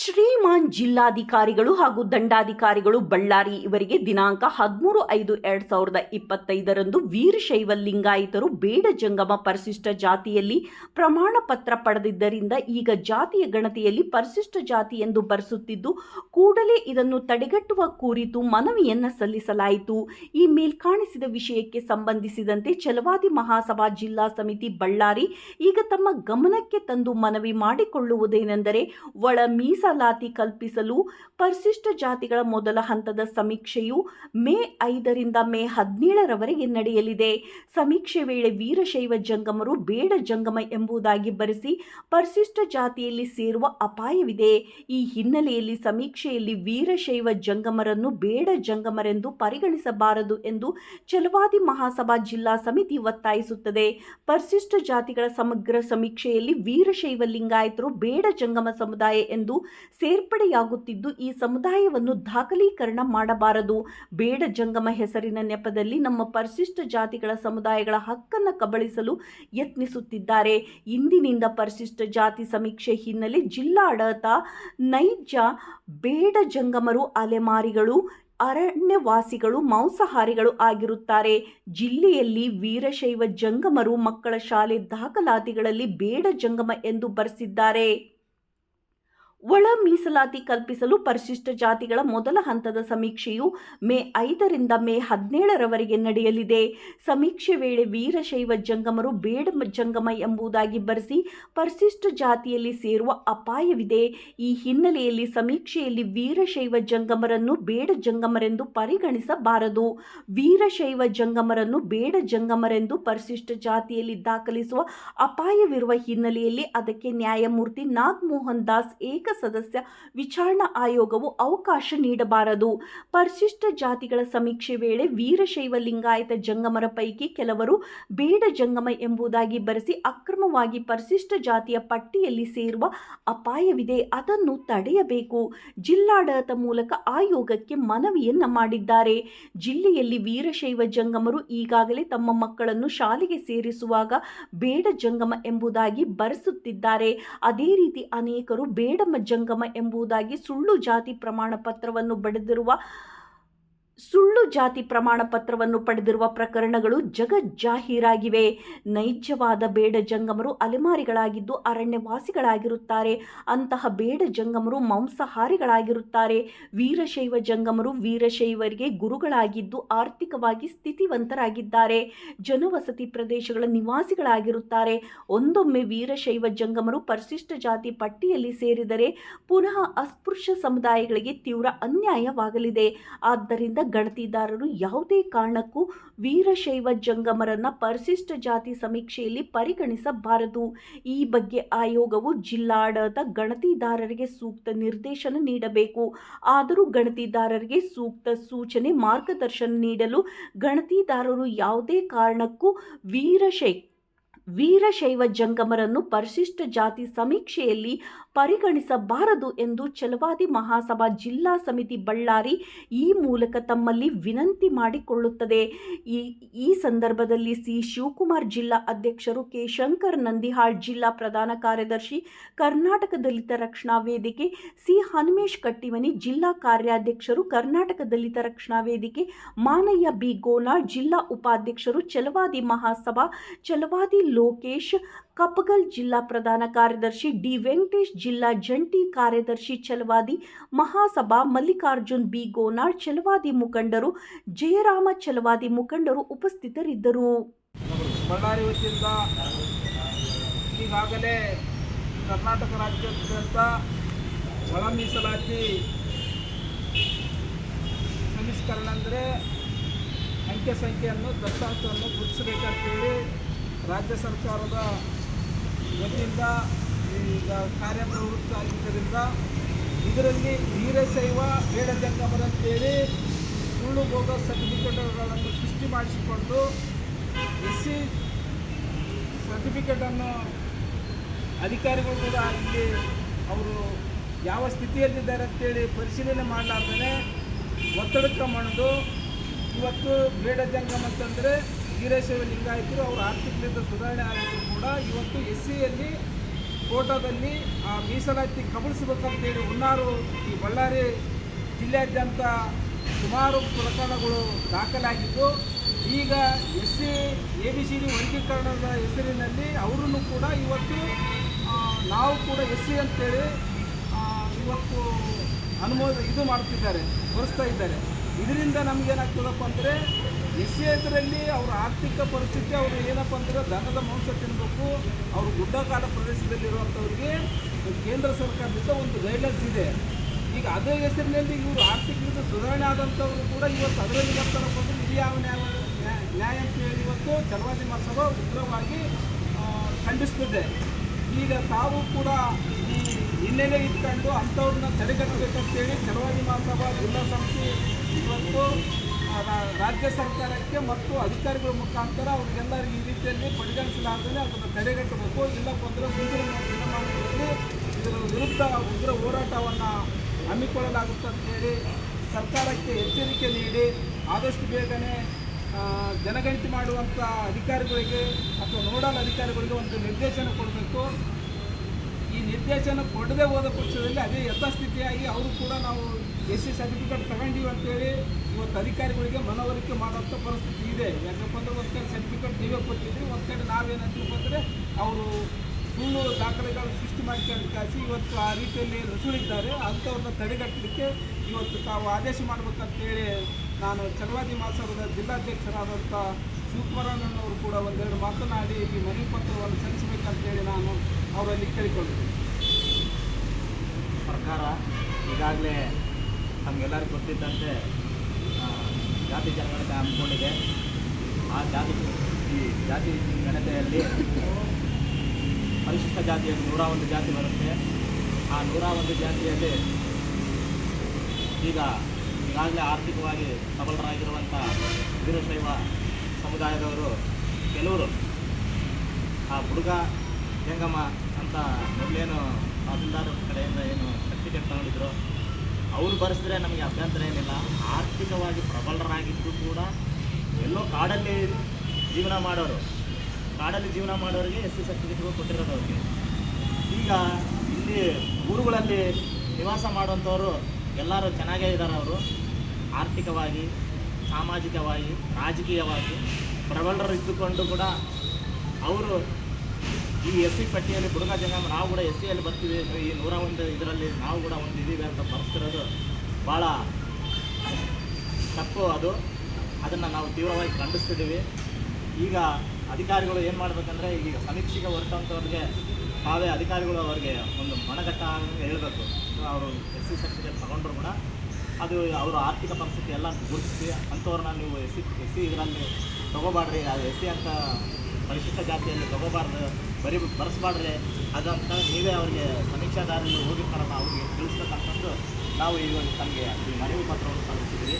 ಶ್ರೀಮಾನ್ ಜಿಲ್ಲಾಧಿಕಾರಿಗಳು ಹಾಗೂ ದಂಡಾಧಿಕಾರಿಗಳು ಬಳ್ಳಾರಿ ಇವರಿಗೆ ದಿನಾಂಕ ಹದಿಮೂರು ಐದು ಎರಡ್ ಸಾವಿರದ ಇಪ್ಪತ್ತೈದರಂದು ವೀರಶೈವ ಲಿಂಗಾಯಿತರು ಬೇಡ ಜಂಗಮ ಪರಿಶಿಷ್ಟ ಜಾತಿಯಲ್ಲಿ ಪ್ರಮಾಣ ಪತ್ರ ಪಡೆದಿದ್ದರಿಂದ ಈಗ ಜಾತಿಯ ಗಣತಿಯಲ್ಲಿ ಪರಿಶಿಷ್ಟ ಜಾತಿ ಎಂದು ಬರೆಸುತ್ತಿದ್ದು, ಕೂಡಲೇ ಇದನ್ನು ತಡೆಗಟ್ಟುವ ಕುರಿತು ಮನವಿಯನ್ನ ಸಲ್ಲಿಸಲಾಯಿತು. ಈ ಮೇಲ್ಕಾಣಿಸಿದ ವಿಷಯಕ್ಕೆ ಸಂಬಂಧಿಸಿದಂತೆ ಛಲವಾದಿ ಮಹಾಸಭಾ ಜಿಲ್ಲಾ ಸಮಿತಿ ಬಳ್ಳಾರಿ ಈಗ ತಮ್ಮ ಗಮನಕ್ಕೆ ತಂದು ಮನವಿ ಮಾಡಿಕೊಳ್ಳುವುದೇನೆಂದರೆ, ಒಳ ಮೀಸಲಾತಿ ಕಲ್ಪಿಸಲು ಪರಿಶಿಷ್ಟ ಜಾತಿಗಳ ಮೊದಲ ಹಂತದ ಸಮೀಕ್ಷೆಯು ಮೇ ಐದರಿಂದ ಮೇ ಹದಿನೇಳರವರೆಗೆ ನಡೆಯಲಿದೆ. ಸಮೀಕ್ಷೆ ವೇಳೆ ವೀರಶೈವ ಜಂಗಮರು ಬೇಡ ಜಂಗಮ ಎಂಬುದಾಗಿ ಬರೆಸಿ ಪರಿಶಿಷ್ಟ ಜಾತಿಯಲ್ಲಿ ಸೇರುವ ಅಪಾಯವಿದೆ. ಈ ಹಿನ್ನೆಲೆಯಲ್ಲಿ ಸಮೀಕ್ಷೆಯಲ್ಲಿ ವೀರಶೈವ ಜಂಗಮರನ್ನು ಬೇಡ ಜಂಗಮರೆಂದು ಪರಿಗಣಿಸಬಾರದು ಎಂದು ಚಲವಾದಿ ಮಹಾಸಭಾ ಜಿಲ್ಲಾ ಸಮಿತಿ ಒತ್ತಾಯಿಸುತ್ತದೆ. ಪರಿಶಿಷ್ಟ ಜಾತಿಗಳ ಸಮಗ್ರ ಸಮೀಕ್ಷೆಯಲ್ಲಿ ವೀರಶೈವ ಲಿಂಗಾಯತರು ಬೇಡ ಜಂಗಮ ಸಮುದಾಯ ಎಂದು ಸೇರ್ಪಡೆಯಾಗುತ್ತಿದ್ದು, ಈ ಸಮುದಾಯವನ್ನು ದಾಖಲೀಕರಣ ಮಾಡಬಾರದು. ಬೇಡ ಜಂಗಮ ಹೆಸರಿನ ನೆಪದಲ್ಲಿ ನಮ್ಮ ಪರಿಶಿಷ್ಟ ಜಾತಿಗಳ ಸಮುದಾಯಗಳ ಹಕ್ಕನ್ನು ಕಬಳಿಸಲು ಯತ್ನಿಸುತ್ತಿದ್ದಾರೆ. ಇಂದಿನಿಂದ ಪರಿಶಿಷ್ಟ ಜಾತಿ ಸಮೀಕ್ಷೆ ಹಿನ್ನೆಲೆ ಜಿಲ್ಲಾಡಳಿತ ನೈಜ ಬೇಡ ಜಂಗಮರು, ಅಲೆಮಾರಿಗಳು, ಅರಣ್ಯವಾಸಿಗಳು, ಮಾಂಸಾಹಾರಿಗಳು ಆಗಿರುತ್ತಾರೆ. ಜಿಲ್ಲೆಯಲ್ಲಿ ವೀರಶೈವ ಜಂಗಮರು ಮಕ್ಕಳ ಶಾಲೆ ದಾಖಲಾತಿಗಳಲ್ಲಿ ಬೇಡ ಜಂಗಮ ಎಂದು ಬರೆಸಿದ್ದಾರೆ. ಒಳ ಮೀಸಲಾತಿ ಕಲ್ಪಿಸಲು ಪರಿಶಿಷ್ಟ ಜಾತಿಗಳ ಮೊದಲ ಹಂತದ ಸಮೀಕ್ಷೆಯು ಮೇ ಐದರಿಂದ ಮೇ ಹದಿನೇಳರವರೆಗೆ ನಡೆಯಲಿದೆ. ಸಮೀಕ್ಷೆ ವೇಳೆ ವೀರಶೈವ ಜಂಗಮರು ಬೇಡ ಜಂಗಮ ಎಂಬುದಾಗಿ ಬರೆಸಿ ಪರಿಶಿಷ್ಟ ಜಾತಿಯಲ್ಲಿ ಸೇರುವ ಅಪಾಯವಿದೆ. ಈ ಹಿನ್ನೆಲೆಯಲ್ಲಿ ಸಮೀಕ್ಷೆಯಲ್ಲಿ ವೀರಶೈವ ಜಂಗಮರನ್ನು ಬೇಡ ಜಂಗಮರೆಂದು ಪರಿಗಣಿಸಬಾರದು. ವೀರಶೈವ ಜಂಗಮರನ್ನು ಬೇಡ ಜಂಗಮರೆಂದು ಪರಿಶಿಷ್ಟ ಜಾತಿಯಲ್ಲಿ ದಾಖಲಿಸುವ ಅಪಾಯವಿರುವ ಹಿನ್ನೆಲೆಯಲ್ಲಿ ಅದಕ್ಕೆ ನ್ಯಾಯಮೂರ್ತಿ ನಾಗಮೋಹನ್ ದಾಸ್ ಏಕ ಸದಸ್ಯ ವಿಚಾರಣಾ ಆಯೋಗವು ಅವಕಾಶ ನೀಡಬಾರದು. ಪರಿಶಿಷ್ಟ ಜಾತಿಗಳ ಸಮೀಕ್ಷೆ ವೇಳೆ ವೀರಶೈವ ಲಿಂಗಾಯತ ಜಂಗಮರ ಪೈಕಿ ಕೆಲವರು ಬೇಡ ಜಂಗಮ ಎಂಬುದಾಗಿ ಬರೆಸಿ ಅಕ್ರಮವಾಗಿ ಪರಿಶಿಷ್ಟ ಜಾತಿಯ ಪಟ್ಟಿಯಲ್ಲಿ ಸೇರುವ ಅಪಾಯವಿದೆ. ಅದನ್ನು ತಡೆಯಬೇಕು. ಜಿಲ್ಲಾಡಳಿತ ಮೂಲಕ ಆಯೋಗಕ್ಕೆ ಮನವಿಯನ್ನ ಮಾಡಿದ್ದಾರೆ. ಜಿಲ್ಲೆಯಲ್ಲಿ ವೀರಶೈವ ಜಂಗಮರು ಈಗಾಗಲೇ ತಮ್ಮ ಮಕ್ಕಳನ್ನು ಶಾಲೆಗೆ ಸೇರಿಸುವಾಗ ಬೇಡ ಜಂಗಮ ಎಂಬುದಾಗಿ ಬರೆಸುತ್ತಿದ್ದಾರೆ. ಅದೇ ರೀತಿ ಅನೇಕರು ಬೇಡ ಜಂಗಮ ಎಂಬುದಾಗಿ ಸುಳ್ಳು ಜಾತಿ ಪ್ರಮಾಣ ಪತ್ರವನ್ನು ಪಡೆದಿರುವ ಸುಳ್ಳು ಜಾತಿ ಪ್ರಮಾಣ ಪತ್ರವನ್ನು ಪಡೆದಿರುವ ಪ್ರಕರಣಗಳು ಜಗಜ್ಜಾಹೀರಾಗಿವೆ ನೈಜವಾದ ಬೇಡ ಜಂಗಮರು ಅಲೆಮಾರಿಗಳಾಗಿದ್ದು ಅರಣ್ಯವಾಸಿಗಳಾಗಿರುತ್ತಾರೆ. ಅಂತಹ ಬೇಡ ಜಂಗಮರು ಮಾಂಸಾಹಾರಿಗಳಾಗಿರುತ್ತಾರೆ. ವೀರಶೈವ ಜಂಗಮರು ವೀರಶೈವರಿಗೆ ಗುರುಗಳಾಗಿದ್ದು ಆರ್ಥಿಕವಾಗಿ ಸ್ಥಿತಿವಂತರಾಗಿದ್ದಾರೆ. ಜನವಸತಿ ಪ್ರದೇಶಗಳ ನಿವಾಸಿಗಳಾಗಿರುತ್ತಾರೆ. ಒಂದೊಮ್ಮೆ ವೀರಶೈವ ಜಂಗಮರು ಪರಿಶಿಷ್ಟ ಜಾತಿ ಪಟ್ಟಿಯಲ್ಲಿ ಸೇರಿದರೆ ಪುನಃ ಅಸ್ಪೃಶ್ಯ ಸಮುದಾಯಗಳಿಗೆ ತೀವ್ರ ಅನ್ಯಾಯವಾಗಲಿದೆ. ಆದ್ದರಿಂದ ಗಣತಿದಾರರು ಯಾವುದೇ ಕಾರಣಕ್ಕೂ ವೀರಶೈವ ಜಂಗಮರನ್ನ ಪರಿಶಿಷ್ಟ ಜಾತಿ ಸಮೀಕ್ಷೆಯಲ್ಲಿ ಪರಿಗಣಿಸಬಾರದು. ಈ ಬಗ್ಗೆ ಆಯೋಗವು ಜಿಲ್ಲಾಡಳಿತ ಗಣತಿದಾರರಿಗೆ ಸೂಕ್ತ ನಿರ್ದೇಶನ ನೀಡಬೇಕು. ಆದರೂ ಗಣತಿದಾರರಿಗೆ ಸೂಕ್ತ ಸೂಚನೆ ಮಾರ್ಗದರ್ಶನ ನೀಡಲು ಗಣತಿದಾರರು ಯಾವುದೇ ಕಾರಣಕ್ಕೂ ವೀರಶೈ ವೀರಶೈವ ಜಂಗಮರನ್ನು ಪರಿಶಿಷ್ಟ ಜಾತಿ ಸಮೀಕ್ಷೆಯಲ್ಲಿ ಪರಿಗಣಿಸಬಾರದು ಎಂದು ಛಲವಾದಿ ಮಹಾಸಭಾ ಜಿಲ್ಲಾ ಸಮಿತಿ ಬಳ್ಳಾರಿ ಈ ಮೂಲಕ ತಮ್ಮಲ್ಲಿ ವಿನಂತಿ ಮಾಡಿಕೊಳ್ಳುತ್ತದೆ. ಈ ಈ ಸಂದರ್ಭದಲ್ಲಿ ಸಿ. ಶಿವಕುಮಾರ್ ಜಿಲ್ಲಾ ಅಧ್ಯಕ್ಷರು ಕೆ. ಶಂಕರ್ ನಂದಿಹಾಳ್ ಜಿಲ್ಲಾ ಪ್ರಧಾನ ಕಾರ್ಯದರ್ಶಿ, ಕರ್ನಾಟಕ ದಲಿತ ರಕ್ಷಣಾ ವೇದಿಕೆ ಸಿ. ಹನುಮೇಶ್ ಕಟ್ಟಿಮನಿ, ಜಿಲ್ಲಾ ಕಾರ್ಯಾಧ್ಯಕ್ಷರು, ಕರ್ನಾಟಕ ದಲಿತ ರಕ್ಷಣಾ ವೇದಿಕೆ ಮಾನಯ್ಯ ಬಿ. ಗೋನಾಳ್, ಜಿಲ್ಲಾ ಉಪಾಧ್ಯಕ್ಷರು ಛಲವಾದಿ ಮಹಾಸಭಾ ಛಲವಾದಿ ಲೋಕೇಶ್, ಕಪ್ಪಗಲ್ ಜಿಲ್ಲಾ ಪ್ರಧಾನ ಕಾರ್ಯದರ್ಶಿ ಡಿ. ವೆಂಕಟೇಶ್, ಜಿಲ್ಲಾ ಜಂಟಿ ಕಾರ್ಯದರ್ಶಿ ಛಲವಾದಿ ಮಹಾಸಭಾ ಮಲ್ಲಿಕಾರ್ಜುನ್ ಬಿ. ಗೋನಾಳ್, ಛಲವಾದಿ ಮುಖಂಡರು ಜಯರಾಮ, ಛಲವಾದಿ ಮುಖಂಡರು ಉಪಸ್ಥಿತರಿದ್ದರು. ಬಳ್ಳಾರಿ ವತಿಯಿಂದ ಈಗಾಗಲೇ ಕರ್ನಾಟಕ ರಾಜ್ಯಾದ್ಯಂತ ಒಳ ಮೀಸಲಾತಿ ಸಂಸ್ಕರಣ ಅಂದರೆ ಅಂಕೆ ಸಂಖ್ಯೆಯನ್ನು ದತ್ತಾಂಶವನ್ನು ಗುರುತಿಸಬೇಕಂತೇಳಿ ರಾಜ್ಯ ಸರ್ಕಾರದ ವತಿಯಿಂದ ಈಗ ಕಾರ್ಯಪ್ರವೃತ್ತ ಆಗಿದ್ದರಿಂದ ಇದರಲ್ಲಿ ವೀರಶೈವ ಬೇಡ ಜಂಗಮರಂತೇಳಿ ಸುಳ್ಳು ಭೋಗ ಸರ್ಟಿಫಿಕೇಟ್ಗಳನ್ನು ಸೃಷ್ಟಿ ಮಾಡಿಸಿಕೊಂಡು ಎಸ್ ಸಿ ಸರ್ಟಿಫಿಕೇಟನ್ನು ಅಧಿಕಾರಿಗಳು ಕೂಡ ಇಲ್ಲಿ ಅವರು ಯಾವ ಸ್ಥಿತಿಯಲ್ಲಿದ್ದಾರೆ ಅಂತೇಳಿ ಪರಿಶೀಲನೆ ಮಾಡಲಾರ್ದೇ ಒತ್ತಡಕ್ಕೆ ಮಣ್ಣು ಇವತ್ತು ಬೇಡ ಜಂಗಮ್ ಅಂತಂದರೆ ವೀರಶೈವ ಲಿಂಗಾಯತರು ಅವರು ಆರ್ಥಿಕದಿಂದ ಸುಧಾರಣೆ ಆಗಿದ್ರು ಕೂಡ ಇವತ್ತು ಎಸ್ ಸಿಯಲ್ಲಿ ಕೋಟಾದಲ್ಲಿ, ಆ, ಮೀಸಲಾತಿ ಕಬಳಿಸಬೇಕಂತೇಳಿ ಹುನ್ನಾರು ಈ ಬಳ್ಳಾರಿ ಜಿಲ್ಲೆಯಾದ್ಯಂತ ಸುಮಾರು ಪ್ರಕರಣಗಳು ದಾಖಲಾಗಿದ್ದು, ಈಗ S C A B C D ವರ್ಗೀಕರಣದ ಹೆಸರಿನಲ್ಲಿ ಅವರನ್ನು ಕೂಡ ಇವತ್ತು ನಾವು ಕೂಡ ಎಸ್ ಸಿ ಅಂತೇಳಿ ಇವತ್ತು ಅನುಮೋದ ಇದು ಮಾಡ್ತಿದ್ದಾರೆ ತೋರಿಸ್ತಾ ಇದ್ದಾರೆ. ಇದರಿಂದ ನಮಗೇನಾಗ್ತದಪ್ಪ ಅಂದರೆ ಎಸ್ ಇದರಲ್ಲಿ ಅವರ ಆರ್ಥಿಕ ಪರಿಸ್ಥಿತಿ, ಅವರು ಏನಪ್ಪ ಅಂದ್ರೆ ದನದ ಮಾಂಸ ತಿನ್ನಬೇಕು ಅವರು ಗುಡ್ಡಗಾಡ ಪ್ರದೇಶದಲ್ಲಿರುವಂಥವ್ರಿಗೆ ಕೇಂದ್ರ ಸರ್ಕಾರದಿಂದ ಒಂದು ಗೈಡ್ಲೈನ್ಸ್ ಇದೆ. ಈಗ ಅದೇ ಹೆಸರಿನಲ್ಲಿ ಇವರು ಆರ್ಥಿಕದಿಂದ ಸುಧಾರಣೆ ಆದಂಥವರು ಕೂಡ ಇವತ್ತು ಅದರಲ್ಲಿ ಬರ್ತಾರಪ್ಪ ಅಂದರೆ ಯಾವ ನ್ಯಾಯ, ನ್ಯಾಯ- ಅಂತ ಹೇಳಿ ಇವತ್ತು ಚಲವಾದಿ ಮಹೋತ್ಸವ ಉಗ್ರವಾಗಿ ಖಂಡಿಸ್ತದೆ. ಈಗ ತಾವು ಕೂಡ ಈ ಹಿನ್ನೆಲೆ ಇಟ್ಕೊಂಡು ಅಂಥವ್ರನ್ನ ತಡೆಗಟ್ಟಬೇಕಂತೇಳಿ ಚಲವಾದಿ ಮಹೋತ್ಸವ ಜಿಲ್ಲಾ ಸಮಿತಿ ಇವತ್ತು ರಾಜ್ಯ ಸರ್ಕಾರಕ್ಕೆ ಮತ್ತು ಅಧಿಕಾರಿಗಳ ಮುಖಾಂತರ ಅವ್ರಿಗೆಲ್ಲರಿಗೂ ಈ ರೀತಿಯಲ್ಲಿ ಪರಿಗಣಿಸಲಾರ್ದೇ ಅದನ್ನು ತಡೆಗಟ್ಟಬೇಕು. ಇಲ್ಲಪ್ಪ ಅಂದರೆ ಮುಂದಿನ ದಿನಮಾನಗಳಲ್ಲಿ ಇದರ ವಿರುದ್ಧ ಉಗ್ರ ಹೋರಾಟವನ್ನು ಹಮ್ಮಿಕೊಳ್ಳಲಾಗುತ್ತೆ ಅಂತೇಳಿ ಸರ್ಕಾರಕ್ಕೆ ಎಚ್ಚರಿಕೆ ನೀಡಿ ಆದಷ್ಟು ಬೇಗನೆ ಜನಗಣತಿ ಮಾಡುವಂಥ ಅಧಿಕಾರಿಗಳಿಗೆ ಅಥವಾ ನೋಡಲ್ ಅಧಿಕಾರಿಗಳಿಗೆ ಒಂದು ನಿರ್ದೇಶನ ಕೊಡಬೇಕು. ಈ ನಿರ್ದೇಶನ ಕೊಡದೆ ಹೋದ ಪಕ್ಷದಲ್ಲಿ ಅದೇ ಯಥಾಸ್ಥಿತಿಯಾಗಿ ಅವರು ಕೂಡ ನಾವು ಎಸ್ ಸಿ ಸರ್ಟಿಫಿಕೇಟ್ ತಗೊಂಡೀವಿ ಅಂತೇಳಿ ಇವತ್ತು ಅಧಿಕಾರಿಗಳಿಗೆ ಮನವರಿಕೆ ಮಾಡುವಂಥ ಪರಿಸ್ಥಿತಿ ಇದೆ. ಯಾಕಪ್ಪ ಅಂದ್ರೆ ಒಂದು ಕಡೆ ಸರ್ಟಿಫಿಕೇಟ್ ನೀವೇ ಕೊಟ್ಟಿದ್ರಿ, ಒಂದು ಕಡೆ ನಾವೇನಂತೀವಿ ಅಂದರೆ ಅವರು ಸುಳ್ಳು ದಾಖಲೆಗಳು ಸೃಷ್ಟಿ ಮಾಡ್ಕೊಂಡು ಕಾಸಿ ಇವತ್ತು ಆ ರೀತಿಯಲ್ಲಿ ನುಸುಳಿದ್ದಾರೆ ಅಂಥವ್ರನ್ನ ತಡೆಗಟ್ಟಲಿಕ್ಕೆ ಇವತ್ತು ತಾವು ಆದೇಶ ಮಾಡಬೇಕಂತೇಳಿ ನಾನು ಚಲವಾದಿ ಮಹಾಸಭದ ಜಿಲ್ಲಾಧ್ಯಕ್ಷರಾದಂಥ ಶಿವಕುಮಾರಣ್ಣನವರು ಕೂಡ ಒಂದೆರಡು ಮಾತನಾಡಿ ಈ ಮನವಿ ಪತ್ರವನ್ನು ಸಲ್ಲಿಸಬೇಕಂತೇಳಿ ನಾನು ಅವರಲ್ಲಿ ಕೇಳಿಕೊಂಡಿದ್ದೀನಿ ಸರ್ಕಾರ ಈಗಾಗಲೇ ನಮಗೆಲ್ಲರಿಗೂ ಗೊತ್ತಿದ್ದಂತೆ ಜಾತಿ ಜನಗಣತೆ ಹಮ್ಮಿಕೊಂಡಿದೆ. ಆ ಜಾತಿ, ಈ ಜಾತಿ ಗಣತೆಯಲ್ಲಿ ಪರಿಶಿಷ್ಟ ಜಾತಿಯಲ್ಲಿ ನೂರ ಒಂದು ಜಾತಿ ಬರುತ್ತೆ. ಆ ನೂರ ಒಂದು ಜಾತಿಯಲ್ಲಿ ಈಗ ಈಗಾಗಲೇ ಆರ್ಥಿಕವಾಗಿ ಸಬಲರಾಗಿರುವಂಥ ವೀರಶೈವ ಸಮುದಾಯದವರು ಕೆಲವರು ಆ ಹುಡುಗ ಜಂಗಮ ಅಂತ ಮೊದಲೇನು ತಹಸೀಲ್ದಾರ್ ಕಡೆಯಿಂದ ಏನು ಸರ್ಟಿಫಿಕೇಟ್ ತಗೊಂಡಿದ್ರು ಅವ್ರು ಬರೆಸಿದ್ರೆ ನಮಗೆ ಅಭ್ಯಂತರ ಏನಿಲ್ಲ. ಆರ್ಥಿಕವಾಗಿ ಪ್ರಬಲರಾಗಿದ್ದು ಕೂಡ ಎಲ್ಲೋ ಕಾಡಲ್ಲಿ ಜೀವನ ಮಾಡೋರು. ಕಾಡಲ್ಲಿ ಜೀವನ ಮಾಡೋರಿಗೆ ಎಸ್ ಸಿ ಸರ್ಟಿಫಿಕೇಟ್ಗಳು ಕೊಟ್ಟಿರೋದು ಅವ್ರಿಗೆ. ಈಗ ಇಲ್ಲಿ ಊರುಗಳಲ್ಲಿ ನಿವಾಸ ಮಾಡುವಂಥವ್ರು ಎಲ್ಲರೂ ಚೆನ್ನಾಗೇ ಇದ್ದಾರೆ ಅವರು. ಆರ್ಥಿಕವಾಗಿ, ಸಾಮಾಜಿಕವಾಗಿ, ರಾಜಕೀಯವಾಗಿ ಪ್ರಬಲರು ಇದ್ದುಕೊಂಡು ಕೂಡ ಅವರು ಈ ಎಸ್ ಸಿ ಪಟ್ಟಿಯಲ್ಲಿ ಬುಡಕ ಜನಾಂಗ ನಾವು ಕೂಡ ಎಸ್ ಸಿಯಲ್ಲಿ ಬರ್ತೀವಿ. ಈ ನೂರ ಒಂದು ಇದರಲ್ಲಿ ನಾವು ಕೂಡ ಒಂದು ಇದೀವಿ ಅಂತ ಬರ್ತಿರೋದು ಭಾಳ ತಪ್ಪು ಅದು. ಅದನ್ನು ನಾವು ತೀವ್ರವಾಗಿ ಖಂಡಿಸ್ತಿದ್ದೀವಿ. ಈಗ ಅಧಿಕಾರಿಗಳು ಏನು ಮಾಡಬೇಕಂದ್ರೆ, ಈಗ ಸಮೀಕ್ಷೆಗೆ ಹೊರಟಂಥವ್ರಿಗೆ ತಾವೇ ಅಧಿಕಾರಿಗಳು ಅವರಿಗೆ ಒಂದು ಮನಗಟ್ಟ ಹೇಳಬೇಕು. ಅವರು ಎಸ್ ಸಿ ಸರ್ಟಿಫಿಕೇಟ್ ತಗೊಂಡ್ರು ಕೂಡ ಅದು ಅವರ ಆರ್ಥಿಕ ಪರಿಸ್ಥಿತಿ ಎಲ್ಲ ಗುರುತಿಸಿ, ಅಂಥವ್ರನ್ನ ನೀವು ಎಸ್ ಸಿ ಎಸ್ ಸಿ ಇದರಲ್ಲಿ ತೊಗೋಬಾಡ್ರಿ ಅದು ಎಸ್ ಸಿ ಅಂತ ಪರಿಶಿಷ್ಟ ಜಾತಿಯಲ್ಲಿ ತೊಗೋಬಾರ್ದು, ಬರಿ ಬರೆಸ್ಬಾಡ್ರಿ, ಅದಂತ ನೀವೇ ಅವರಿಗೆ ಸಮೀಕ್ಷಾದಾರರಲ್ಲಿ ಹೋಗಿರ್ತಾರಲ್ಲ, ಅವ್ರಿಗೆ ತಿಳಿಸ್ಬೇಕಂತಂದು ನಾವು ಈಗ ತಮಗೆ ಈ ಮನವಿ ಪತ್ರವನ್ನು ಸಲ್ಲಿಸಿದ್ದೀವಿ.